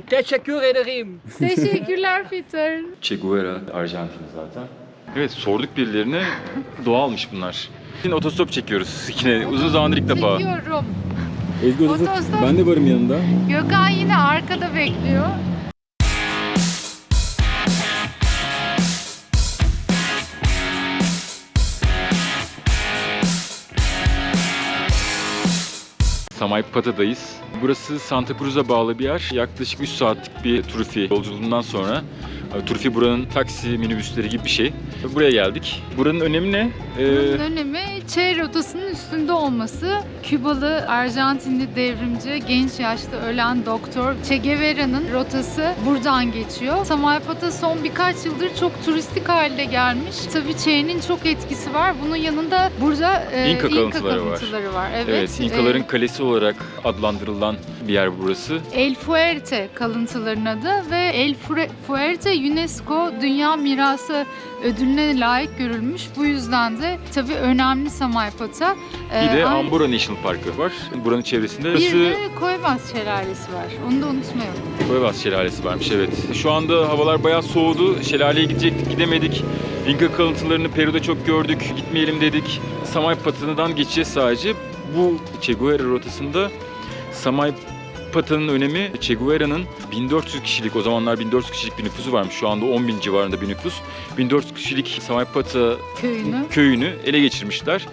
Teşekkür ederim. Teşekkürler Peter. Che Guevara Arjantin zaten. Evet sorduk birilerine doğalmış bunlar. Yine otostop çekiyoruz yine uzun zamandır ilk defa. Çekiyorum. Ezgi. Otostop. Ben de varım yanında. Gökhan yine arkada bekliyor. Samaypata'dayız. Burası Santa Cruz'a bağlı bir yer. Yaklaşık 3 saatlik bir Turfi yolculuğundan sonra Turfi buranın taksi minibüsleri gibi bir şey. Buraya geldik. Buranın önemi ne? Ee, önemi Che rotasının üstünde olması. Kübalı, Arjantinli devrimci, genç yaşta ölen doktor Che Guevara'nın rotası buradan geçiyor. Samaypata son birkaç yıldır çok turistik halde gelmiş. Tabii Che'nin çok etkisi var. Bunun yanında burada e, İnka kalıntıları var. kalıntıları var. Evet, evet, İnkaların E, kalesi olarak adlandırılan bir yer burası. El Fuerte kalıntıların adı ve El Fuerte UNESCO Dünya Mirası ödülüne layık görülmüş. Bu yüzden de tabii önemli Samaypata. Ee, Bir de Ambora National Parkı var. Buranın çevresinde. bir de Koyvaz Şelalesi var. Onu da unutmayalım. Koyvaz Şelalesi varmış evet. Şu anda havalar bayağı soğudu. Şelaleye gidecektik gidemedik. İnka kalıntılarını Peru'da çok gördük. Gitmeyelim dedik. Samaypata'dan geçeceğiz sadece. Bu Che Guevara rotasında Samaypata'nın önemi Che Guevara'nın 1400 kişilik o zamanlar 1400 kişilik bir nüfusu varmış. Şu anda 10 bin civarında bir nüfus. 1400 kişilik Samaypata Köyünü. köyünü ele geçirmişler.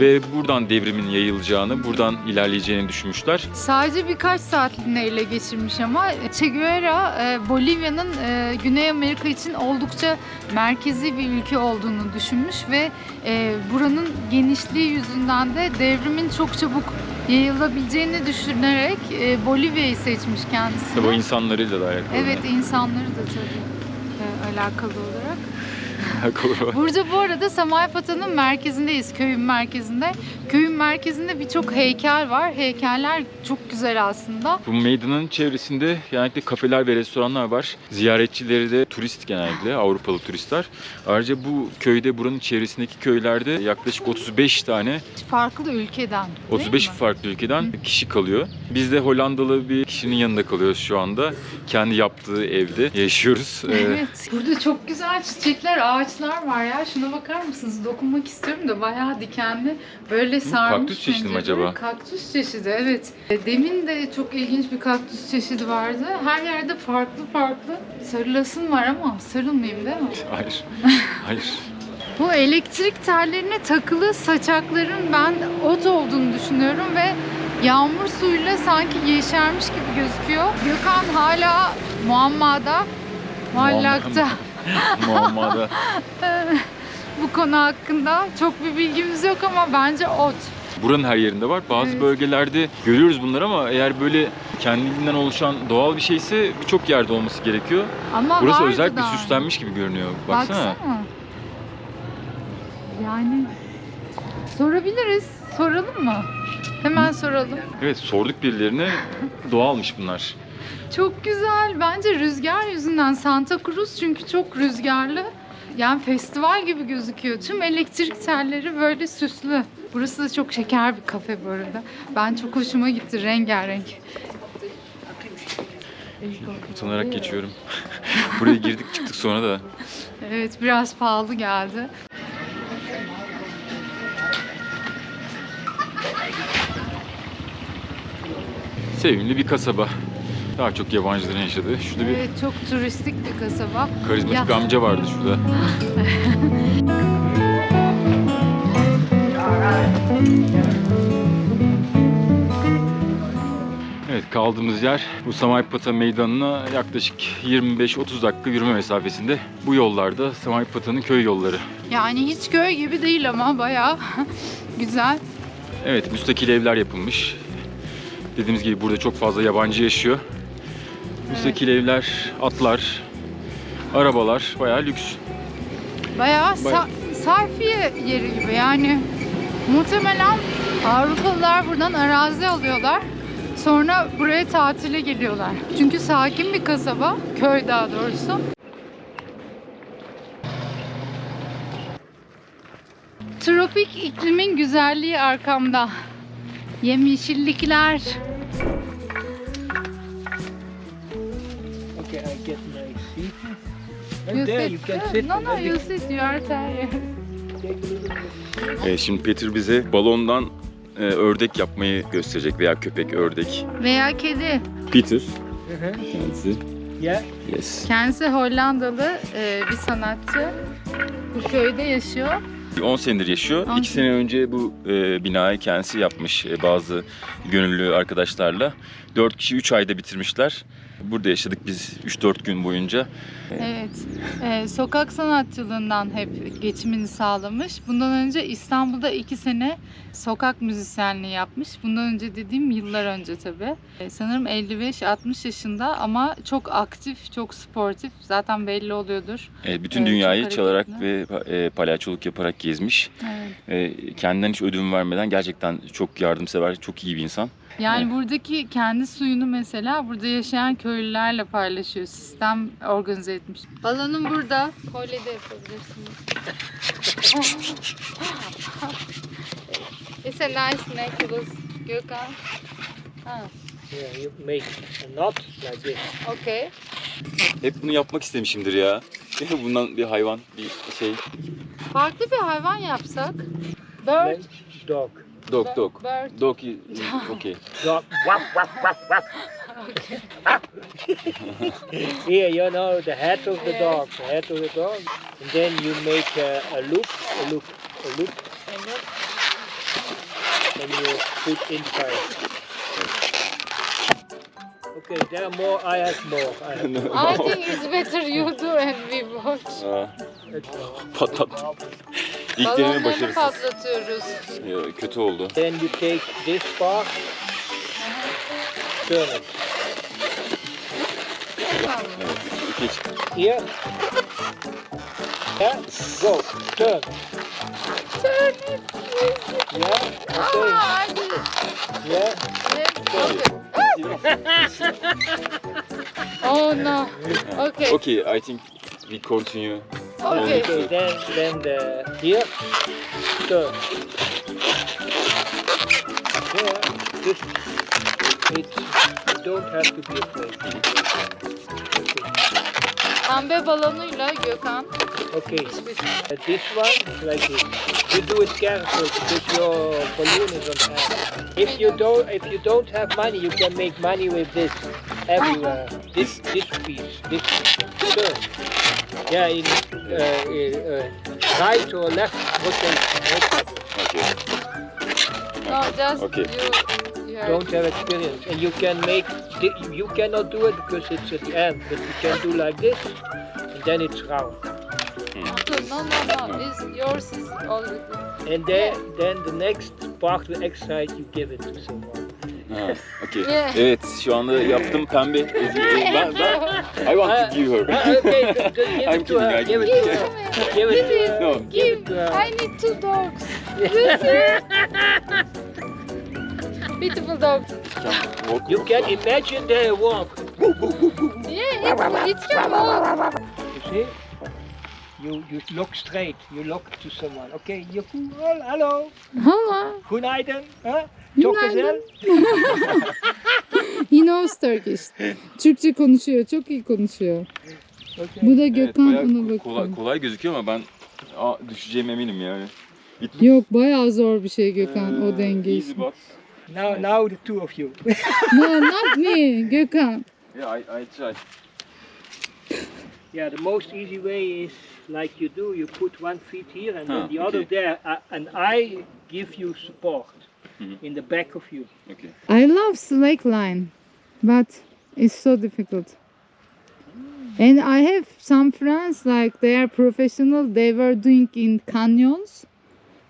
Ve buradan devrimin yayılacağını, buradan ilerleyeceğini düşünmüşler. Sadece birkaç saatliğine ele geçirmiş ama Che Guevara e, Bolivya'nın e, Güney Amerika için oldukça merkezi bir ülke olduğunu düşünmüş ve e, buranın genişliği yüzünden de devrimin çok çabuk yayılabileceğini düşünerek e, Bolivya'yı seçmiş kendisi. Tabii o insanlarıyla da alakalı. Evet insanları da tabii e, alakalı olarak. Alakalı. Burada bu arada Samaypata'nın merkezindeyiz, köyün merkezinde. Köyün merkezinde birçok heykel var. Heykeller çok güzel aslında. Bu meydanın çevresinde genellikle kafeler ve restoranlar var. Ziyaretçileri de turist genellikle, Avrupalı turistler. Ayrıca bu köyde, buranın çevresindeki köylerde yaklaşık 35 tane, Farklı ülkeden. değil 35 mi? farklı ülkeden kişi kalıyor. Biz de Hollandalı bir kişinin yanında kalıyoruz şu anda. Kendi yaptığı evde yaşıyoruz. Ee, Evet. Burada çok güzel çiçekler, ağaçlar var ya. Şuna bakar mısınız? Dokunmak istiyorum da bayağı dikenli. Böyle sarmış. kaktüs çeşidi mi acaba? Kaktüs çeşidi evet. E, Demin de çok ilginç bir kaktüs çeşidi vardı. Her yerde farklı farklı. Sarılasın var ama sarılmayayım değil mi? Hayır, hayır. Bu elektrik tellerine takılı saçakların ben ot olduğunu düşünüyorum ve yağmur suyuyla sanki yeşermiş gibi gözüküyor. Gökhan hala muammada, muallakta Muammada. bu konu hakkında. Çok bir bilgimiz yok ama bence ot. Buranın her yerinde var. Bazı Evet. bölgelerde görüyoruz bunları ama eğer böyle kendinden oluşan doğal bir şeyse birçok yerde olması gerekiyor. Ama Burası özellikle daha. süslenmiş gibi görünüyor. Baksana. Yani sorabiliriz. Soralım mı? Hemen soralım. Evet sorduk birilerine doğalmış bunlar. Çok güzel. Bence rüzgar yüzünden Santa Cruz çünkü çok rüzgarlı. Yani festival gibi gözüküyor. Tüm elektrik telleri böyle süslü. Burası da çok şeker bir kafe bu arada. Ben çok hoşuma gitti rengarenk. Utanarak geçiyorum. Buraya girdik çıktık sonra da. Evet biraz pahalı geldi. Sevimli bir kasaba. Daha çok yabancıların yaşadığı. Şurada bir Evet çok turistik bir kasaba. karizmatik Ya. amca vardı şurada. Evet kaldığımız yer bu Samaypata Meydanı'na yaklaşık 25-30 dakika yürüme mesafesinde. Bu yollarda Samaypata'nın köy yolları. Yani hiç köy gibi değil ama bayağı güzel. Evet müstakil evler yapılmış. Dediğimiz gibi burada çok fazla yabancı yaşıyor. Müstakil evler, atlar, arabalar bayağı lüks. Bayağı Bayağı. sa- sayfiye yeri gibi yani. Muhtemelen Avrupalılar buradan arazi alıyorlar. Sonra buraya tatile geliyorlar. Çünkü sakin bir kasaba, köy daha doğrusu. Tropik iklimin güzelliği arkamda. Yemyeşillikler, You there sit. you can sit. No, no, you sit. You are tired. Ee, şimdi Peter bize balondan e, ördek yapmayı gösterecek veya köpek, ördek. Veya kedi. Peter Uh-huh. kendisi. Yeah. Yes. Kendisi Hollandalı e, bir sanatçı. Bu köyde yaşıyor. 10 senedir yaşıyor. On 2 sene önce bu e, binayı kendisi yapmış e, bazı gönüllü arkadaşlarla. 4 kişi 3 ayda bitirmişler. Burada yaşadık biz 3-4 gün boyunca. Evet. Ee, sokak sanatçılığından hep geçimini sağlamış. Bundan önce İstanbul'da iki sene sokak müzisyenliği yapmış. Bundan önce dediğim yıllar önce tabii. Ee, sanırım 55-60 yaşında ama çok aktif, çok sportif. Zaten belli oluyordur. E, bütün dünyayı çalarak ve e, palyaçoluk yaparak gezmiş. Evet. E, kendinden hiç ödün vermeden gerçekten çok yardımsever, çok iyi bir insan. Yani Evet. buradaki kendi suyunu mesela burada yaşayan köylülerle paylaşıyor. Sistem organize etmiş. Balonum burada. Kolye de yapabilirsiniz. It's a nice necklace. Gökhan. Ha, Yeah, you make a knot like this. okay. Hep bunu yapmak istemişimdir ya. Bundan bir hayvan, bir şey. Farklı bir hayvan yapsak. Bird. Then dog. Dog, dog. Bird. Dog, okay. Dog. Wap, wap, wap, wap. Here, you know, the head of the Yeah. dog. The head of the dog. And then you make a, a loop, a loop, a loop, and you put inside. Okay, there are more. I have more. I have I think it's better you do and we watch. Aa, patlat. İlk deneme Balonlarını başarısız. patlatıyoruz. Ya, kötü oldu. Then you take this part, turn it. Evet, geç. Here. Yeah, go, turn. Turn it. Yeah, okay. Ah, it. Yeah, okay. Oh no. Okay. Okay, I think we continue. Okay. okay. Then, then the here, turn. Yeah, just it. Don't have to be a afraid. Okay. Pembe balonuyla Gökhan. Okay. Uh, this one like this. You do it careful because your balloon is on air. If you don't, if you don't have money, you can make money with this everywhere. This this piece, this turn. Yeah, in uh, uh, uh, right or left rotation. no problem. Okay. No, just Okay. you, you are- Don't have experience, and you can make. You cannot do it because it's at the end, but you can do like this, and then it's round. No, no, no. It's, yours is already. And then, then the next part, the exercise, you give it to someone. Ha, okay. Yeah. Evet, şu anda yaptım pembe. Ben, ben, I want to give her. Ah, okay, g- g- give I'm it to her. Give it give to it her. Give it to Give her. No. Give. I need two dogs. Beautiful. Walk- You can imagine they walk. Yeah, it, it can walk. You see? You you look straight. You look to someone. Okay, you well, hello. Hala. Günaydın. Huh? Çok güzel. He knows Turkish. Türkçe konuşuyor. Çok iyi konuşuyor. Okay. Bu da Evet, Gökhan bayağı ona ko- kolay, kolay gözüküyor ama ben aa, düşeceğim eminim yani. It Yok bayağı zor bir şey Gökhan Ee, o denge easy işi. But- Now now the two of you. No, not me. Gökhan. Yeah, I, I try. yeah, the most easy way is like you do. You put one feet here and Ah, then the other there, uh, and I give you support Mhm. in the back of you. Okay. I love slackline, but it's so difficult. And I have some friends like they are professional. They were doing in canyons.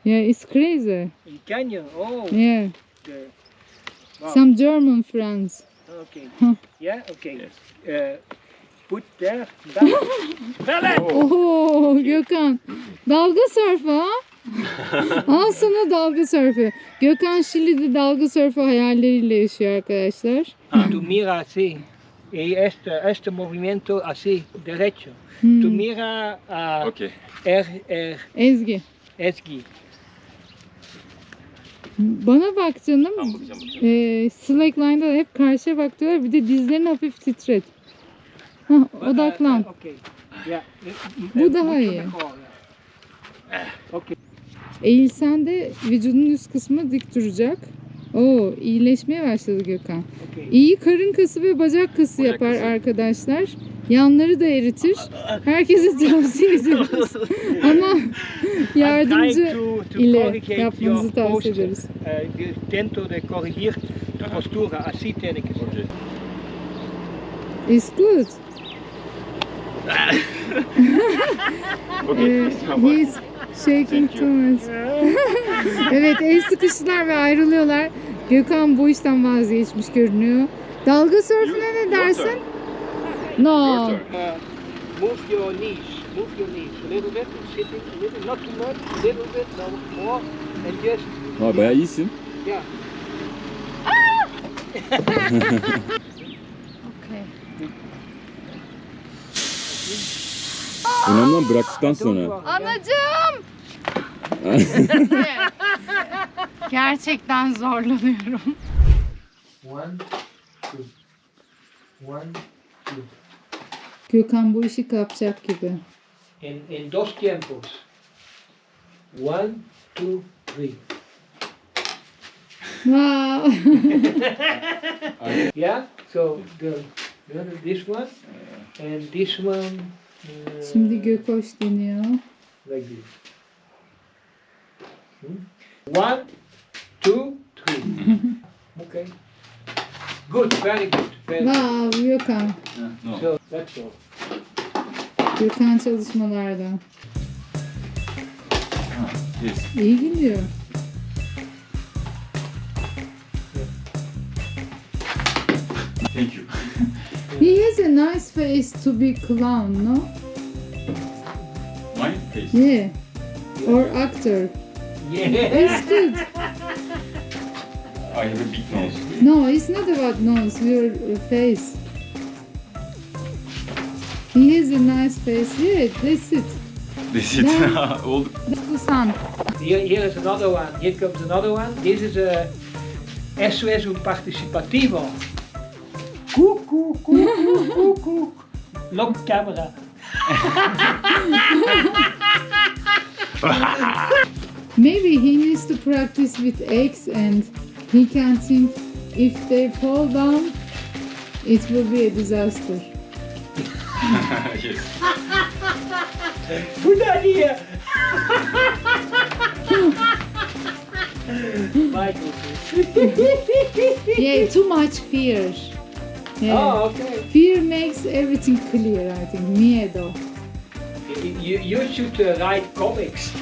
Yeah, it's crazy. In Canyon. Oh. Yeah, wow. some German friends. Okay. Yeah. Okay. Uh, put there. Fell it. Oho Gökhan. Dalga sörfü ha? Al sana dalga sörfü. Gökhan Şili'de dalga sörfü hayalleriyle yaşıyor arkadaşlar. Tu mira así. Y este, este movimiento así, derecho. Hmm. Tu mira a Okay. er, er, Ezgi. Ezgi. Bana bak canım. Tamam bakacağım bakacağım. Ee, slackline'da hep karşıya bak diyorlar. Bir de dizlerini hafif titret. Hah, But, uh, odaklan. okay. Yeah. Bu Uh, daha iyi. yeah. Okay. Eğilsen de vücudun üst kısmı dik duracak. Oo, iyileşmeye başladı Gökhan. Okay. İyi karın kası ve bacak kası Bacak yapar kası. arkadaşlar. Yanları da eritir. Herkese tavsiye ediyoruz. Ama yardımcı ile yapmanızı tavsiye ederiz. Uh. It's good. Okey. Ee, he's shaking too much. evet el sıkıştılar ve ayrılıyorlar. Gökhan bu işten vazgeçmiş görünüyor. Dalga sörfüne ne dersin? No. Your turn. Uh, move your knees, move your knees a little bit, sitting a little, not too much, a little bit, no more, and just, Ha bayağı iyisin. yeah. Okay. Önemli olan bıraktıktan sonra. Anacığım! Gerçekten zorlanıyorum. One, two, one, two. Gökhan bu işi kapacak gibi. In, in dos tiempos. One, two, three. Wow. Yeah, so the, the this one, and this one, uh, Şimdi Gökoş deniyor. like this. Hmm? One, two, three. okay. Good, very good. Very good. Wow Gökhan. No. So that's all. Gökhan çalışmalarda. Yes. İyi gidiyor. Thank you. He has a nice face to be clown, no? My face. Yeah. Or actor. Yeah. It's good. I have a big nose. No, it's not about nose, your face. He has a nice face. Yeah, that's it. This it. Yeah. Oldu. That's the sun. Here, here is another one. Here comes another one. This is a SOS un participativo. Cuckoo, cuckoo, cuckoo. Lock camera. Maybe he needs to practice with eggs and he can't think if they fall down, it will be a disaster. yes. Good idea. My goodness. Yeah, too much fear. Yeah. Oh, okay. Fear makes everything clear, I think. Miedo. You, you should uh, write comics.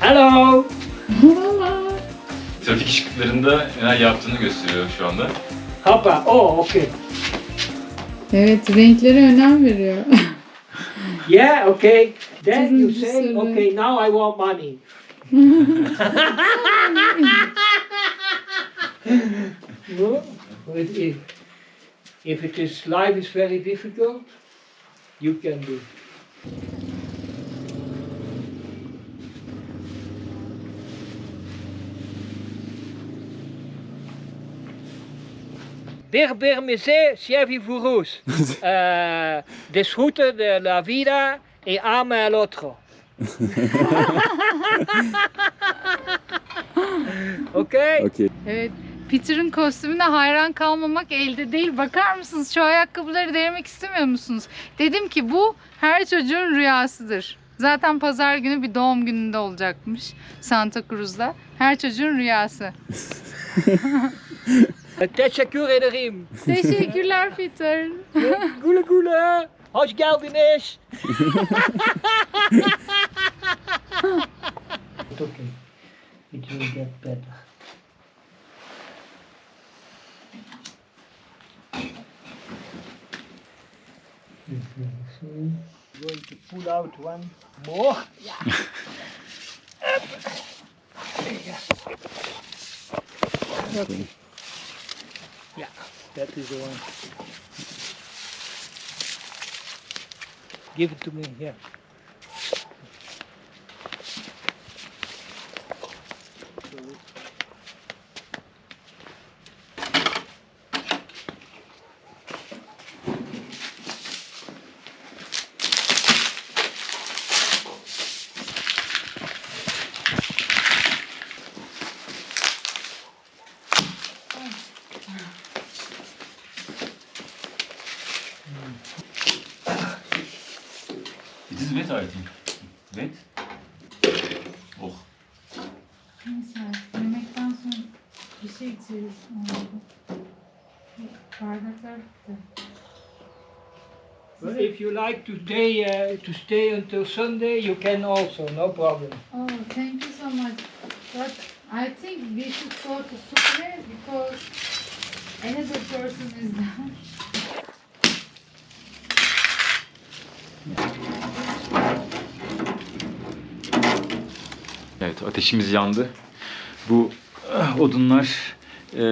Hello. Valla. Trafik ışıklarında neler yaptığını gösteriyor şu anda. Hoppa. Oh, okay. Evet, renklere önem veriyor. Yeah, okay. Then you say, okay, now I want money. No? İf, if it is life is very difficult, you can do. Bir bir mise, chevi furus. Eh, Disfrute de la vida y ama al otro. okay? Okey. Evet, Peter'ın kostümüne hayran kalmamak elde değil. Bakar mısınız şu ayakkabıları denemek istemiyor musunuz? Dedim ki bu her çocuğun rüyasıdır. Zaten pazar günü bir doğum gününde olacakmış Santa Cruz'da. Her çocuğun rüyası. Teşekkür ederim. Teşekkürler Peter. Gule gule. Hoş geldiniz. okay. It will get better. Going to pull out one more. Yeah. Okay. Yeah, that is the one. Give it to me here. Is wet I think. Wet? Oh. Neyse yemekten sonra bir şey içeriz. Bardaklar bitti. But if you like to stay, uh, to stay until Sunday, you can also, no problem. Oh, thank you so much. But I think we should go to Sucre because another person is there. Evet ateşimiz yandı. Bu ah, odunlar e,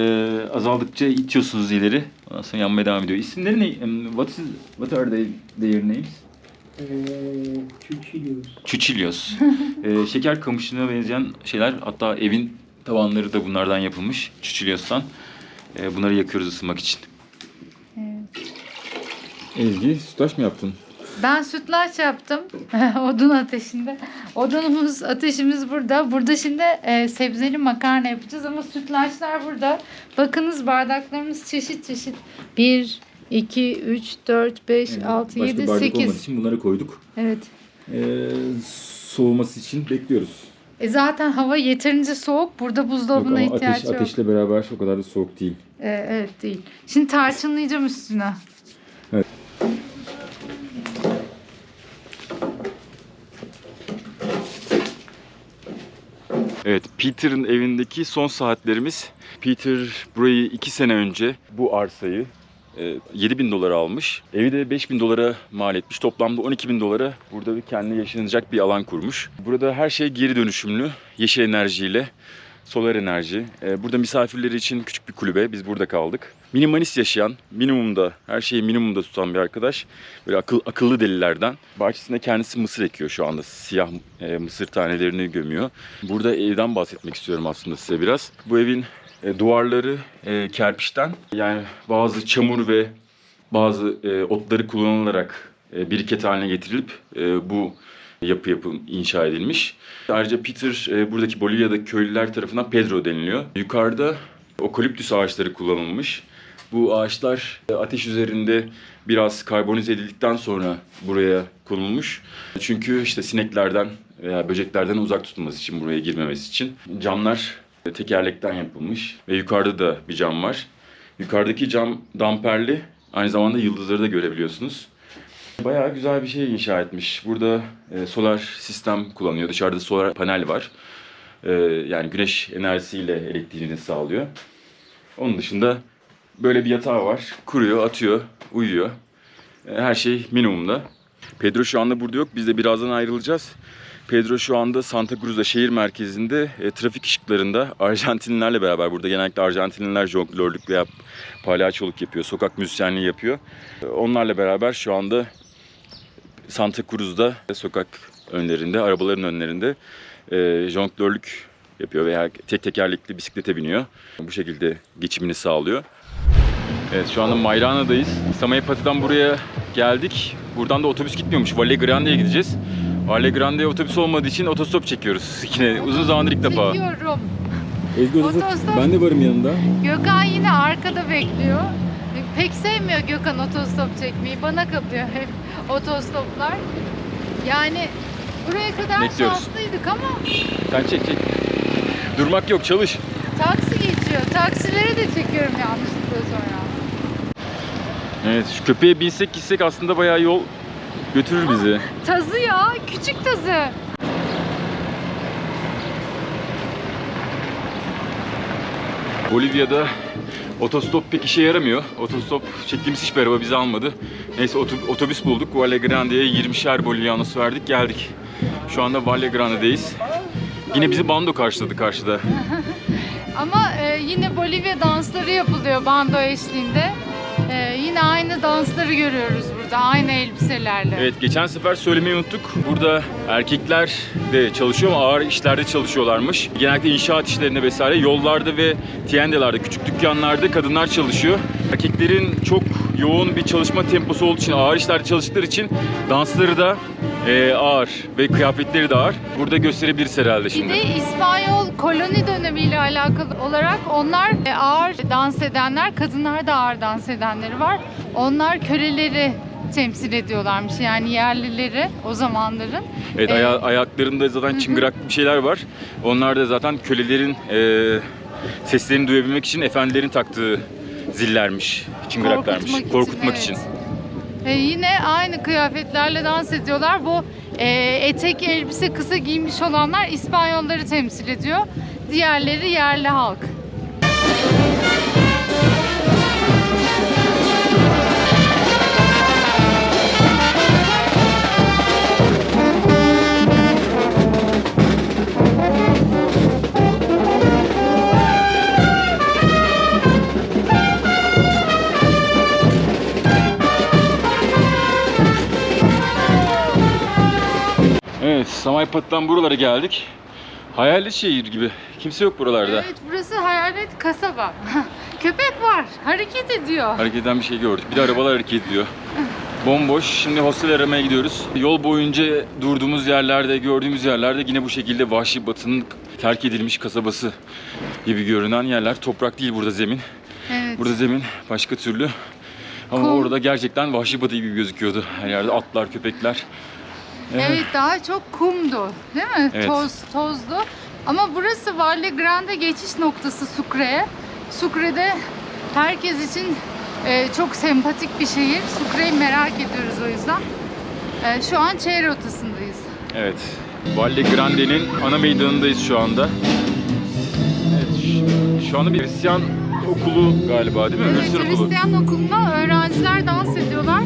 azaldıkça itiyorsunuz ileri. Ondan sonra yanmaya devam ediyor. İsimleri ne? What, is, what are they, their names? Uh, Chuchillos. Çuçilyos. e, şeker kamışına benzeyen şeyler. Hatta evin tavanları da bunlardan yapılmış. Çuçilyos'tan. E, bunları yakıyoruz ısınmak için. Evet. Ezgi sütlaç mı yaptın? Ben sütlaç yaptım odun ateşinde. Odunumuz, ateşimiz burada. Burada şimdi e, sebzeli makarna yapacağız ama sütlaçlar burada. Bakınız bardaklarımız çeşit çeşit. 1, 2, 3, 4, 5, Evet, 6, Başka 7, bardak 8. olmadığı için bunları koyduk. Evet. Ee, soğuması için bekliyoruz. E zaten hava yeterince soğuk. Burada Yok buzdolabına ama ihtiyaç ateş, yok. ateşle beraber o kadar da soğuk değil. E, evet değil. Şimdi tarçınlayacağım üstüne. Evet. Evet, Peter'ın evindeki son saatlerimiz. Peter burayı iki sene önce bu arsayı e, 7 bin dolara almış. Evi de 5 bin dolara mal etmiş. Toplamda 12 bin dolara burada bir kendi yaşanacak bir alan kurmuş. Burada her şey geri dönüşümlü, yeşil enerjiyle, solar enerji. E, Burada misafirleri için küçük bir kulübe. Biz burada kaldık. Minimalist yaşayan, minimumda, her şeyi minimumda tutan bir arkadaş. Böyle akıl, akıllı delilerden. Bahçesinde kendisi mısır ekiyor şu anda. Siyah e, mısır tanelerini gömüyor. Burada evden bahsetmek istiyorum aslında size biraz. Bu evin e, duvarları e, kerpiçten. Yani bazı çamur ve bazı e, otları kullanılarak e, biriket haline getirilip e, bu yapı yapım inşa edilmiş. Ayrıca Peter e, buradaki Bolivya'daki köylüler tarafından Pedro deniliyor. Yukarıda okaliptüs ağaçları kullanılmış. Bu ağaçlar e, ateş üzerinde biraz karbonize edildikten sonra buraya konulmuş. Çünkü işte sineklerden veya böceklerden uzak tutulması için buraya girmemesi için. Camlar e, tekerlekten yapılmış ve yukarıda da bir cam var. Yukarıdaki cam damperli. Aynı zamanda yıldızları da görebiliyorsunuz. Bayağı güzel bir şey inşa etmiş. Burada e, solar sistem kullanıyor. Dışarıda solar panel var. Yani güneş enerjisiyle elektriğini sağlıyor. Onun dışında böyle bir yatağı var. Kuruyor, atıyor, uyuyor. E, her şey minimumda. Pedro şu anda burada yok. Biz de birazdan ayrılacağız. Pedro şu anda Santa Cruz'da şehir merkezinde e, trafik ışıklarında Arjantinlilerle beraber burada genellikle Arjantinliler jonglörlük veya palyaçoluk yapıyor, sokak müzisyenliği yapıyor. E, onlarla beraber şu anda Santa Cruz'da sokak önlerinde, arabaların önlerinde e, jonglörlük yapıyor veya tek tekerlekli bisiklete biniyor. Bu şekilde geçimini sağlıyor. Evet şu anda Mayrana'dayız. Samayapati'den buraya geldik. Buradan da otobüs gitmiyormuş. Valle Grande'ye gideceğiz. Valle Grande'ye otobüs olmadığı için otostop çekiyoruz. Yine uzun zamandır ilk defa. Çekiyorum. Ezgi Otostop. ben de varım yanında. Gökhan yine arkada bekliyor. Pek sevmiyor Gökhan otostop çekmeyi. Bana kalıyor hep otostoplar. Yani buraya kadar Bekliyoruz. şanslıydık ama Sen çek çek. Durmak yok çalış. taksi geçiyor. Taksilere de çekiyorum yanlışlıkla sonra. Evet şu köpeğe binsek gitsek aslında bayağı yol götürür bizi. Tazı ya, küçük tazı. Bolivya'da otostop pek işe yaramıyor. Otostop çektiğimiz hiçbir araba bizi almadı. Neyse oto- otobüs bulduk. Valle Grande'ye 20'şer Bolivianos verdik geldik. Şu anda Valle Grande'deyiz. Yine bizi bando karşıladı karşıda. Ama e, yine Bolivya dansları yapılıyor bando eşliğinde. E, yine aynı dansları görüyoruz burada, aynı elbiselerle. Evet geçen sefer söylemeyi unuttuk. Burada erkekler de çalışıyor ama ağır işlerde çalışıyorlarmış. Genellikle inşaat işlerinde vesaire yollarda ve tiendelerde küçük dükkanlarda kadınlar çalışıyor. Erkeklerin çok yoğun bir çalışma temposu olduğu için ağır işlerde çalıştıkları için dansları da e, ağır ve kıyafetleri de ağır. Burada gösterebiliriz herhalde Bir şimdi. de İspanyol koloni dönemiyle alakalı olarak onlar e, ağır dans edenler, kadınlar da ağır dans edenleri var. Onlar köleleri temsil ediyorlarmış. Yani yerlileri o zamanların. Evet Ee, aya- ayaklarında zaten çıngırak bir şeyler var. Onlar da zaten kölelerin e, seslerini duyabilmek için efendilerin taktığı zillermiş, çıngıraklarmış. Korkutmak için, evet. E, yine aynı kıyafetlerle dans ediyorlar. Bu e, etek, elbise, kısa giymiş olanlar İspanyolları temsil ediyor. Diğerleri yerli halk. Evet, Samaypat'tan buralara geldik. Hayali şehir gibi. Kimse yok buralarda. Evet burası hayalet kasaba. Köpek var, hareket ediyor. Hareket eden bir şey gördük. Bir de arabalar hareket ediyor. Bomboş. Şimdi hostel aramaya gidiyoruz. Yol boyunca durduğumuz yerlerde, gördüğümüz yerlerde yine bu şekilde Vahşi Batı'nın terk edilmiş kasabası gibi görünen yerler. Toprak değil burada zemin. Evet. Burada zemin başka türlü. Ama Kum. orada gerçekten Vahşi Batı gibi gözüküyordu. Her yerde atlar, köpekler. Evet daha çok kumdu değil mi? Evet. Toz, tozdu. Ama burası Valle Grande geçiş noktası Sucre'ye. Sucre'de herkes için e, çok sempatik bir şehir. Sucre'yi merak ediyoruz o yüzden. E, şu an şehir rotasındayız. Evet. Valle Grande'nin ana meydanındayız şu anda. Evet, şu, anda bir Hristiyan okulu galiba değil mi? Evet, Hristiyan okulu. Hristiyan okulunda öğrenciler dans ediyorlar.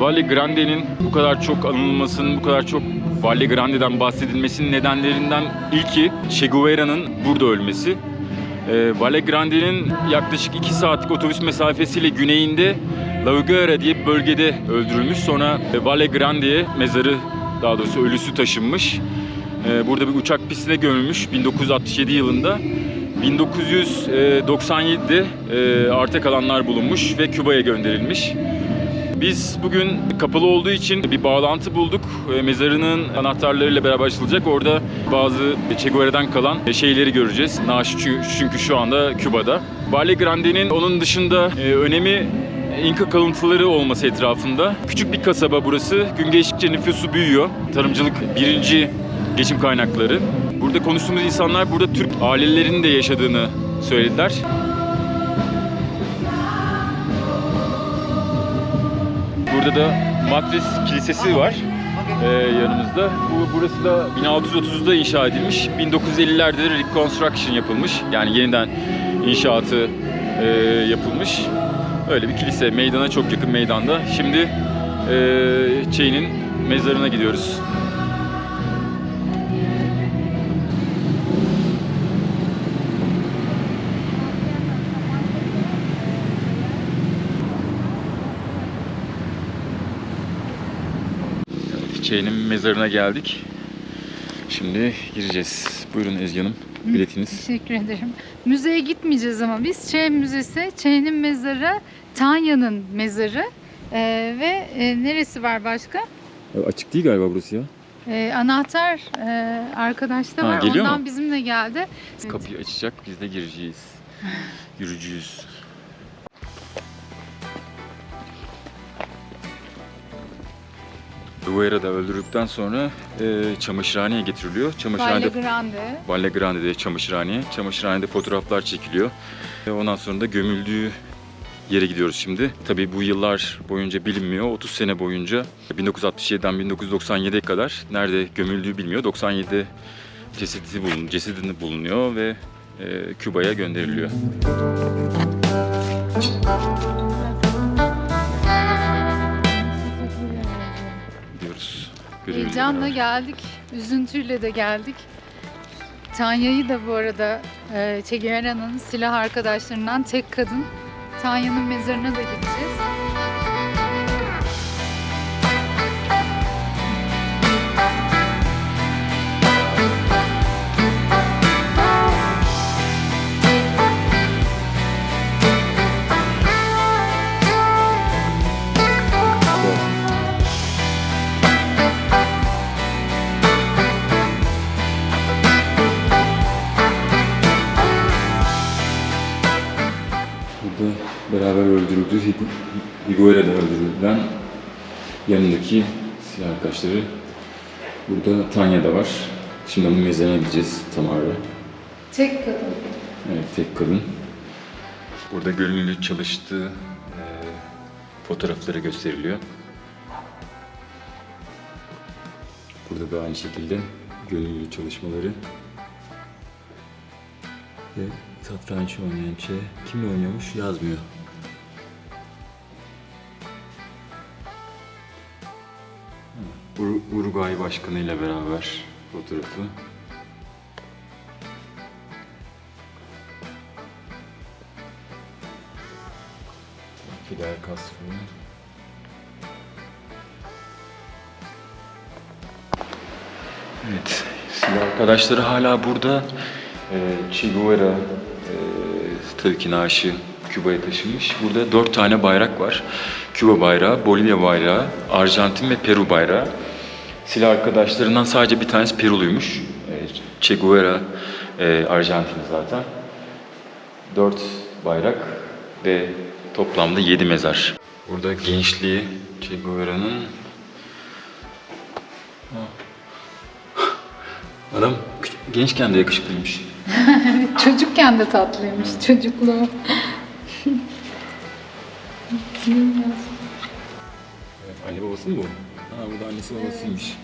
Valle Grande'nin bu kadar çok anılmasının, bu kadar çok Valle Grande'den bahsedilmesinin nedenlerinden ilki Che Guevara'nın burada ölmesi. Ee, Valle Grande'nin yaklaşık 2 saatlik otobüs mesafesiyle güneyinde La Higuera diye bir bölgede öldürülmüş. Sonra e, Valle Grande'ye mezarı daha doğrusu ölüsü taşınmış. Ee, burada bir uçak pistine gömülmüş 1967 yılında. 1997'de e, arta kalanlar bulunmuş ve Küba'ya gönderilmiş. Biz bugün kapalı olduğu için bir bağlantı bulduk. E, Mezarının anahtarlarıyla beraber açılacak. Orada bazı Che Guevara'dan kalan şeyleri göreceğiz. Naaşı çü- çünkü şu anda Küba'da. Valle Grande'nin onun dışında e, önemi İnka kalıntıları olması etrafında. Küçük bir kasaba burası. Gün geçtikçe nüfusu büyüyor. Tarımcılık birinci geçim kaynakları. Burada konuştuğumuz insanlar burada Türk ailelerinin de yaşadığını söylediler. Burada da Matris Kilisesi var ee, yanımızda. Bu, burası da 1630'da inşa edilmiş. 1950'lerde de reconstruction yapılmış. Yani yeniden inşaatı e, yapılmış. Öyle bir kilise. Meydana çok yakın meydanda. Şimdi e, Çey'nin mezarına gidiyoruz. Çey'nin mezarına geldik. Şimdi gireceğiz. Buyurun Ezgi Hanım. Biletiniz. Teşekkür ederim. Müzeye gitmeyeceğiz ama biz Çey Müzesi, Çey'nin mezarı, Tanya'nın mezarı Ee, ve e, neresi var başka? Açık değil galiba burası ya. Ee, anahtar e, arkadaşta Ha, var. geliyor Ondan mu? bizimle geldi. Kapıyı açacak, biz de gireceğiz. Yürücüyüz. Guerra da öldürdükten sonra e, çamaşırhaneye getiriliyor. Valle Çamaşırhanede Grande. Valle Grande'de çamaşırhaneye. Çamaşırhanede fotoğraflar çekiliyor. Ve ondan sonra da gömüldüğü yere gidiyoruz şimdi. Tabii bu yıllar boyunca bilinmiyor. 30 sene boyunca 1967'den 1997'ye kadar nerede gömüldüğü bilmiyor. 97'de cesedi bulun, cesedini bulunuyor ve e, Küba'ya gönderiliyor. Görevliyle Heyecanla geldik, üzüntüyle de geldik. Tanya'yı da bu arada Che Guevara'nın silah arkadaşlarından tek kadın. Tanya'nın mezarına da gideceğiz. Higuera'da öldürülen yanındaki silah arkadaşları. Burada Tanya da var. Şimdi onun mezarına gideceğiz Tamara. Tek kadın. Evet, tek kadın. Burada gönüllü çalıştığı e, fotoğrafları gösteriliyor. Burada da aynı şekilde gönüllü çalışmaları. Ve satranç oynayan şey kimle oynuyormuş yazmıyor. Ur- Uruguay Başkanı ile beraber fotoğrafı. Fidel Castro. Evet, silah arkadaşları hala burada. Ee, Che Guevara e, tabii ki naaşı Küba'ya taşınmış. Burada dört tane bayrak var. Küba bayrağı, Bolivya bayrağı, Arjantin ve Peru bayrağı. Silah arkadaşlarından sadece bir tanesi Peruluymuş. Ee, Che Guevara e, Arjantin zaten. Dört bayrak ve toplamda yedi mezar. Burada gençliği Che Guevara'nın Adam gençken de yakışıklıymış. Çocukken de tatlıymış çocukluğu. Anne babası mı bu? Ha bu da annesi babasıymış.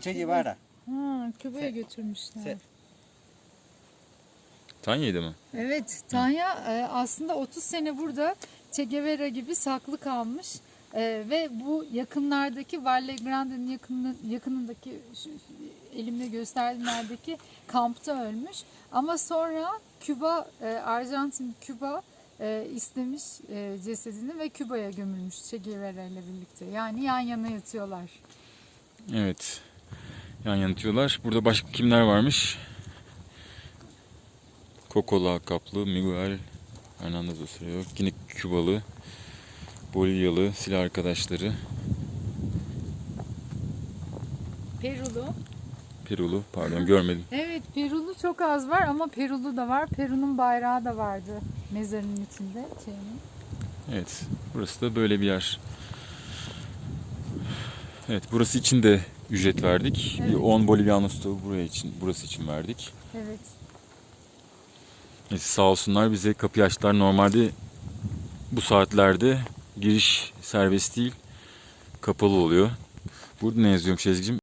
Che Guevara. Ha, Küba'ya götürmüşler. Se- Tanya'ydı mı? Evet, Tanya e, aslında 30 sene burada Che Guevara gibi saklı kalmış. E, ve bu yakınlardaki Valle Grande'nin yakını, yakınındaki şu, elimle gösterdiğim yerdeki kampta ölmüş. Ama sonra Küba, e, Arjantin Küba e, istemiş e, cesedini ve Küba'ya gömülmüş Che Guevara ile birlikte. Yani yan yana yatıyorlar. Evet. Yan yanıtıyorlar. Burada başka kimler varmış? Coco lakaplı Miguel Hernandez Osorio. Yine Kübalı, Bolivyalı silah arkadaşları. Perulu. Perulu pardon görmedim. Evet Perulu çok az var ama Perulu da var. Peru'nun bayrağı da vardı mezarın içinde. Şeyinin. Evet. Burası da böyle bir yer. Evet burası için de ücret verdik. Bir Evet. 10 Bolivianos da buraya için, burası için verdik. Evet. Neyse, sağ olsunlar bize kapıyı açtılar. Normalde bu saatlerde giriş serbest değil. Kapalı oluyor. Burada ne yazıyormuş Ezgi'cim?